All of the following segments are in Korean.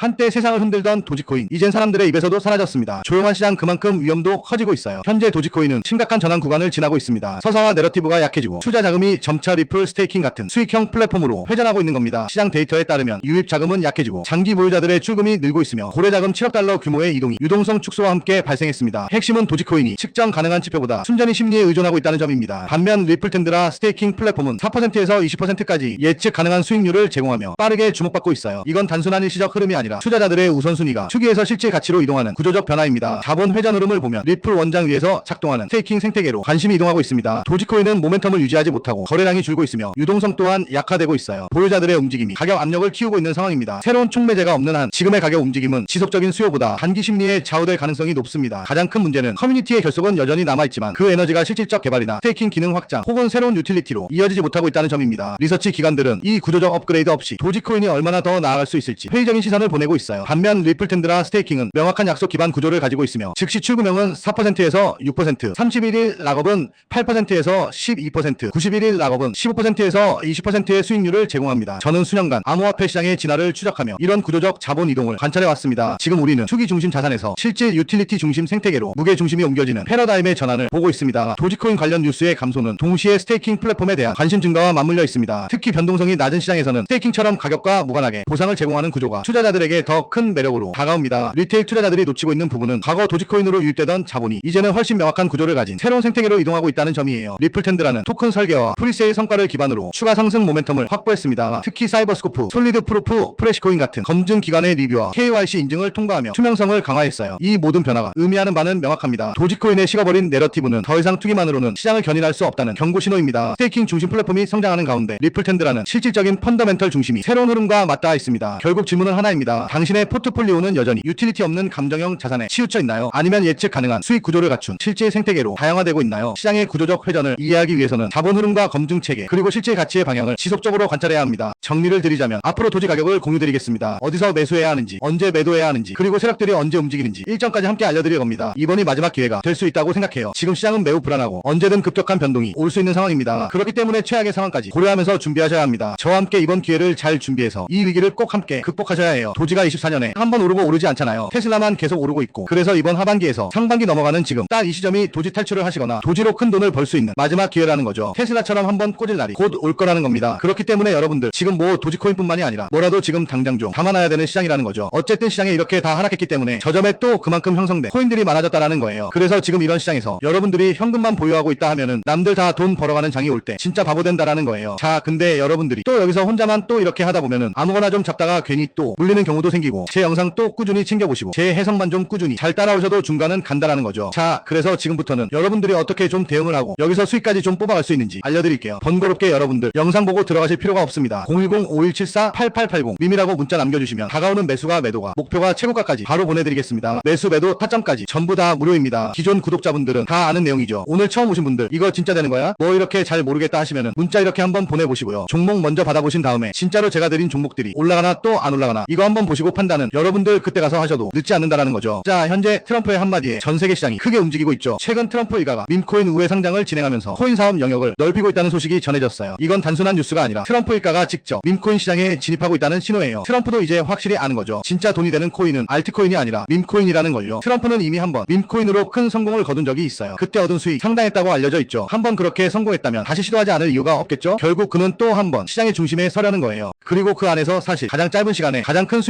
한때 세상을 흔들던 도지코인 이젠 사람들의 입에서도 사라졌습니다. 조용한 시장 그만큼 위험도 커지고 있어요. 현재 도지코인은 심각한 전환 구간을 지나고 있습니다. 서사와 내러티브가 약해지고 투자 자금이 점차 리플 스테이킹 같은 수익형 플랫폼으로 회전하고 있는 겁니다. 시장 데이터에 따르면 유입 자금은 약해지고 장기 보유자들의 출금이 늘고 있으며 고래 자금 7억 달러 규모의 이동이 유동성 축소와 함께 발생했습니다. 핵심은 도지코인이 측정 가능한 지표보다 순전히 심리에 의존하고 있다는 점입니다. 반면 리플 텐드라 스테이킹 플랫폼은 4%에서 20%까지 예측 가능한 수익률을 제공하며 빠르게 주목받고 있어요. 이건 단순한 일시적 흐름이 아니라 투자자들의 우선순위가 추기에서 실제 가치로 이동하는 구조적 변화입니다. 자본 회전 흐름을 보면 리플 원장 위에서 작동하는 스테이킹 생태계로 관심이 이동하고 있습니다. 도지코인은 모멘텀을 유지하지 못하고 거래량이 줄고 있으며 유동성 또한 약화되고 있어요. 보유자들의 움직임이 가격 압력을 키우고 있는 상황입니다. 새로운 촉매제가 없는 한 지금의 가격 움직임은 지속적인 수요보다 단기 심리에 좌우될 가능성이 높습니다. 가장 큰 문제는 커뮤니티의 결속은 여전히 남아있지만 그 에너지가 실질적 개발이나 스테이킹 기능 확장 혹은 새로운 유틸리티로 이어지지 못하고 있다는 점입니다. 리서치 기관들은 이 구조적 업그레이드 없이 도지코인이 얼마나 더 나아갈 수 있을지 회의적인 시선을 보내 고 있어요. 반면 리플텐드라 스테이킹은 명확한 약속 기반 구조를 가지고 있으며 즉시 출금형은 4%에서 6%, 31일 락업은 8%에서 12%, 91일 락업은 15%에서 20%의 수익률을 제공합니다. 저는 수년간 암호화폐 시장의 진화를 추적하며 이런 구조적 자본 이동을 관찰해 왔습니다. 지금 우리는 투기 중심 자산에서 실질 유틸리티 중심 생태계로 무게 중심이 옮겨지는 패러다임의 전환을 보고 있습니다. 도지코인 관련 뉴스의 감소는 동시에 스테이킹 플랫폼에 대한 관심 증가와 맞물려 있습니다. 특히 변동성이 낮은 시장에서는 스테이킹처럼 가격과 무관하게 보상을 제공하는 구조가 투자자들에게 더 큰 매력으로 다가옵니다. 리테일 투자자들이 놓치고 있는 부분은 과거 도지코인으로 유입되던 자본이 이제는 훨씬 명확한 구조를 가진 새로운 생태계로 이동하고 있다는 점이에요. 리플텐드라는 토큰 설계와 프리세일 성과를 기반으로 추가 상승 모멘텀을 확보했습니다. 특히 사이버스코프, 솔리드 프루프, 프레시코인 같은 검증 기관의 리뷰와 KYC 인증을 통과하며 투명성을 강화했어요. 이 모든 변화가 의미하는 바는 명확합니다. 도지코인의 식어버린 내러티브는 더 이상 투기만으로는 시장을 견인할 수 없다는 경고 신호입니다. 스테이킹 중심 플랫폼이 성장하는 가운데 리플텐드라는 실질적인 펀더멘털 중심이 새로운 흐름과 맞닿아 있습니다. 결국 질문은 하나입 니다. 당신의 포트폴리오는 여전히 유틸리티 없는 감정형 자산에 치우쳐 있나요? 아니면 예측 가능한 수익 구조를 갖춘 실제 생태계로 다양화되고 있나요? 시장의 구조적 회전을 이해하기 위해서는 자본 흐름과 검증 체계 그리고 실제 가치의 방향을 지속적으로 관찰해야 합니다. 정리를 드리자면 앞으로 도지 가격을 공유드리겠습니다. 어디서 매수해야 하는지, 언제 매도해야 하는지, 그리고 세력들이 언제 움직이는지 일정까지 함께 알려드릴 겁니다. 이번이 마지막 기회가 될 수 있다고 생각해요. 지금 시장은 매우 불안하고 언제든 급격한 변동이 올 수 있는 상황입니다. 그렇기 때문에 최악의 상황까지 고려하면서 준비하셔야 합니다. 저와 함께 이번 기회를 잘 준비해서 이 위기를 꼭 함께 극복하셔야 해요. 도지가 24년에 한 번 오르고 오르지 않잖아요. 테슬라만 계속 오르고 있고 그래서 이번 하반기에서 상반기 넘어가는 지금 딱 이 시점이 도지 탈출을 하시거나 도지로 큰 돈을 벌 수 있는 마지막 기회라는 거죠. 테슬라처럼 한 번 꽂을 날이 곧 올 거라는 겁니다. 그렇기 때문에 여러분들 지금 뭐 도지코인뿐만이 아니라 뭐라도 지금 당장 좀 담아놔야 되는 시장이라는 거죠. 어쨌든 시장에 이렇게 다 하락했기 때문에 저점에 또 그만큼 형성된 코인들이 많아졌다라는 거예요. 그래서 지금 이런 시장에서 여러분들이 현금만 보유하고 있다 하면은 남들 다 돈 벌어가는 장이 올 때 진짜 바보 된다라는 거예요. 자, 근데 여러분들이 또 여기서 혼자만 또 이렇게 하다 보면은 아무거나 좀 잡다가 괜히 또 물리는 경우도 생기고 제 영상 또 꾸준히 챙겨보시고 제 해석만 좀 꾸준히 잘 따라오셔도 중간은 간다라는 거죠. 자, 그래서 지금부터는 여러분들이 어떻게 좀 대응을 하고 여기서 수익까지 좀 뽑아갈 수 있는지 알려드릴게요. 번거롭게 여러분들 영상 보고 들어가실 필요가 없습니다. 010-5174-8880 미미라고 문자 남겨주시면 다가오는 매수가 매도가 목표가 최고가까지 바로 보내드리겠습니다. 매수 매도 타점까지 전부 다 무료입니다. 기존 구독자분들은 다 아는 내용이죠. 오늘 처음 오신 분들 이거 진짜 되는 거야? 뭐 이렇게 잘 모르겠다 하시면은 문자 이렇게 한번 보내보시고요. 종목 먼저 받아보신 다음에 진짜로 제가 드린 종목들이 올라가나 또 안 올라가나 이거 한번 보시고 판단은 여러분들 그때 가서 하셔도 늦지 않는다라는 거죠. 자 현재 트럼프의 한마디에 전 세계 시장이 크게 움직이고 있죠. 최근 트럼프 일가가 밈코인 우회 상장을 진행하면서 코인 사업 영역을 넓히고 있다는 소식이 전해졌어요. 이건 단순한 뉴스가 아니라 트럼프 일가가 직접 밈코인 시장에 진입하고 있다는 신호예요. 트럼프도 이제 확실히 아는 거죠. 진짜 돈이 되는 코인은 알트코인이 아니라 밈코인이라는 걸요. 트럼프는 이미 한번 밈코인으로 큰 성공을 거둔 적이 있어요. 그때 얻은 수익 상당했다고 알려져 있죠. 한번 그렇게 성공했다면 다시 시도하지 않을 이유가 없겠죠. 결국 그는 또 한 번 시장의 중심에 서려는 거예요. 그리고 그 안에서 사실 가장 짧은 시간에 가장 큰 수익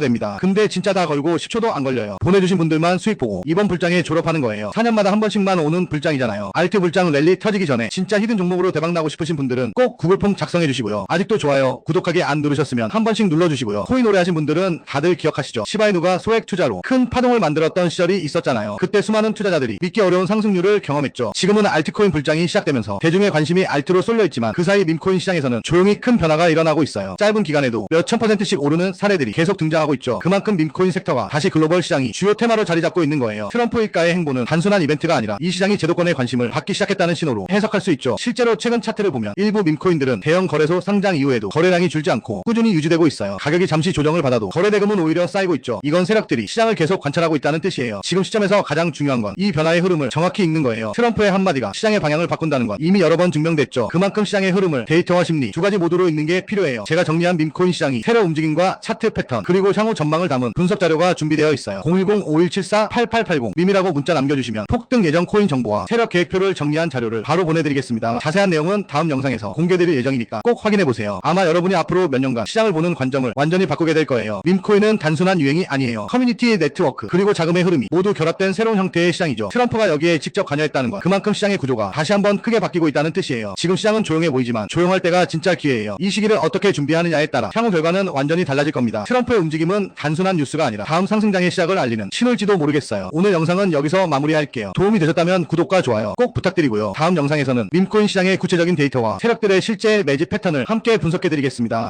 됩니다. 근데 진짜 다 걸고 10초도 안 걸려요. 보내주신 분들만 수익 보고 이번 불장에 졸업하는 거예요. 4년마다 한 번씩만 오는 불장이잖아요. 알트 불장 랠리 터지기 전에 진짜 히든 종목으로 대박 나고 싶으신 분들은 꼭 구글 폼 작성해 주시고요. 아직도 좋아요. 구독하기 안 누르셨으면 한 번씩 눌러주시고요. 코인 오래 하신 분들은 다들 기억하시죠? 시바이누가 소액 투자로 큰 파동을 만들었던 시절이 있었잖아요. 그때 수많은 투자자들이 믿기 어려운 상승률을 경험했죠. 지금은 알트코인 불장이 시작되면서 대중의 관심이 알트로 쏠려 있지만 그 사이 밈코인 시장에서는 조용히 큰 변화가 일어나고 있어요. 짧은 기간에도 몇 천 퍼센트씩 오르는 사례들이 계속 등장하고 일어나고 있죠. 그만큼 밈코인 섹터가 다시 글로벌 시장이 주요 테마로 자리 잡고 있는 거예요. 트럼프 일가의 행보는 단순한 이벤트가 아니라 이 시장이 제도권의 관심을 받기 시작했다는 신호로 해석할 수 있죠. 실제로 최근 차트를 보면 일부 밈코인들은 대형 거래소 상장 이후에도 거래량이 줄지 않고 꾸준히 유지되고 있어요. 가격이 잠시 조정을 받아도 거래 대금은 오히려 쌓이고 있죠. 이건 세력들이 시장을 계속 관찰하고 있다는 뜻이에요. 지금 시점에서 가장 중요한 건 이 변화의 흐름을 정확히 읽는 거예요. 트럼프의 한마디가 시장의 방향을 바꾼다는 건 이미 여러 번 증명됐죠. 그만큼 시장의 흐름을 데이터와 심리 두 가지 모두로 읽는 게 필요해요. 제가 정리한 밈코인 시장이 세력 움직임과 차트 패턴 그리고 향후 전망을 담은 분석 자료가 준비되어 있어요. 010-5174-8880 밈이라고 문자 남겨주시면 폭등 예정 코인 정보와 세력 계획표를 정리한 자료를 바로 보내드리겠습니다. 자세한 내용은 다음 영상에서 공개드릴 예정이니까 꼭 확인해보세요. 아마 여러분이 앞으로 몇 년간 시장을 보는 관점을 완전히 바꾸게 될 거예요. 밈코인은 단순한 유행이 아니에요. 커뮤니티 네트워크 그리고 자금의 흐름이 모두 결합된 새로운 형태의 시장이죠. 트럼프가 여기에 직접 관여했다는 건 그만큼 시장의 구조가 다시 한번 크게 바뀌고 있다는 뜻이에요. 지금 시장은 조용해 보이지만 조용할 때가 진짜 기회예요. 이 시기를 어떻게 준비하느냐에 따라 향후 결과는 완전히 달라질 겁니다. 트럼프의 움직임은 단순한 뉴스가 아니라 다음 상승장의 시작을 알리는 신호일지도 모르겠어요. 오늘 영상은 여기서 마무리할게요. 도움이 되셨다면 구독과 좋아요 꼭 부탁드리고요. 다음 영상에서는 밈코인 시장의 구체적인 데이터와 세력들의 실제 매집 패턴을 함께 분석해드리겠습니다.